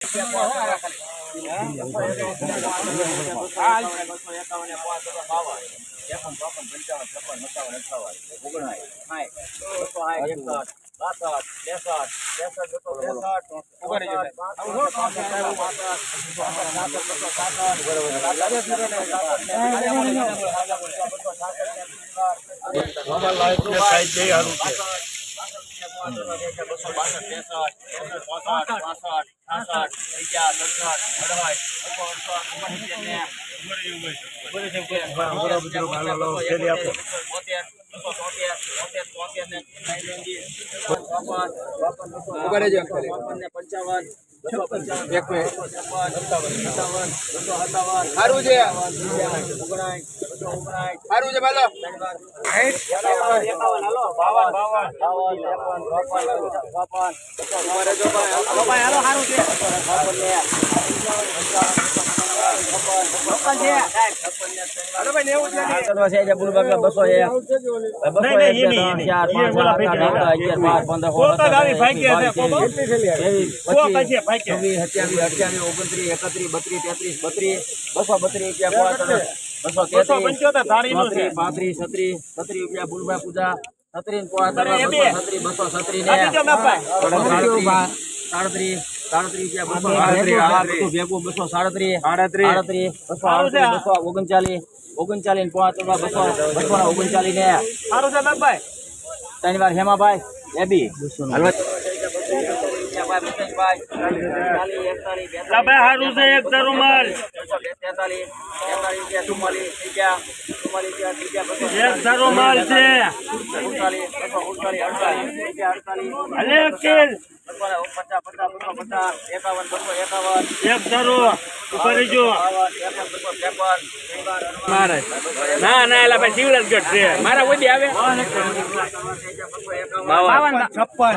છે સારું છે ભાલો કરવા છે બસો એક બસો નહીં, એક નહીં, બે એની, ત્રણ ચાર એની. પાંચ એ ઓલા સાત આઠ ભાઈ નવ અગિયાર બાર પંદર સોળ કોક જ આવી સત્તર સારું છે, પચીસ છે, ભાઈ કે. છવ્વીસ સત્યાવીસ અઠ્યાવીસ ઓગણત્રીસ એકત્રીસ બત્રીસ તેત્રીસ બત્રીસ બસો બત્રીસ રૂપિયા પાંત્રીસ છત્રીસ છત્રીસ રૂપિયા બુલભાઈ પૂજા. છત્રીસ બસો છત્રીસ. સાડત્રીસ બસો સાડત્રીસ સાડત્રીસ બસો છે. બસો ઓગણચાલીસ ઓગણચાલીસ પાંચ બસો બસો ને ઓગણચાલીસ ને સારું છે બાપભાઈ ત્રણ વાર હેમાભાઈ લા ભાઈ સારું છે એક ધરું માલ અલે એક કિલ એક ધરું ઉપર જો ના ના એલા ભાઈ શિવરાજ ગઢ છે. મારા કોઈ આવે? બાવન. છપ્પન.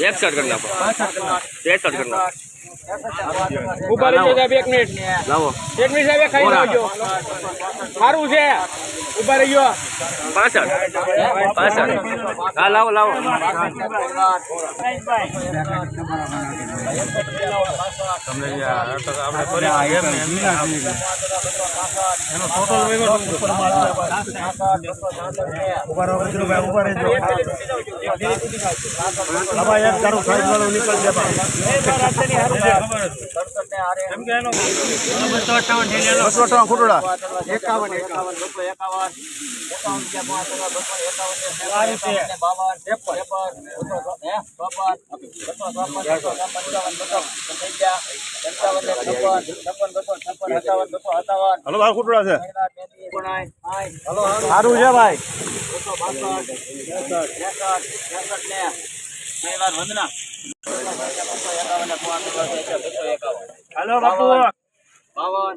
એકસઠ કરી નાખો. એકસઠ કરી નાખો. ઉપર એક મિનિટ. લાવો. એક મિનિટ સાહેબ ખાઈ સારું છે. ઉપર રહી ગયો પાછળ પાછળ હા લાવો લાવો બસો અઠાવન ખોટોડા એકાવન એકાવન બસો એકાવન પાંચ બસો એકાવન બાવન ત્રેપન બસો હે ચોપન બસો બસો છપ્પન બસો થઈ ગયા પંચાવન છપ્પન છપ્પન બસો છપ્પન અઠાવન બસો અઠાવન હલો બાર કુટડા છે. સારું છે ભાઈ. બસો બાસઠ ત્રેસઠ ત્રેસઠ ને વંદના બસો એકાવન પાંચ બસો એકાવન હાલો બાપુ. બાવન.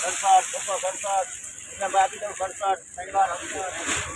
સડસઠ બસો સડસઠ એટલે બાકી સડસઠ ત્રણ વાર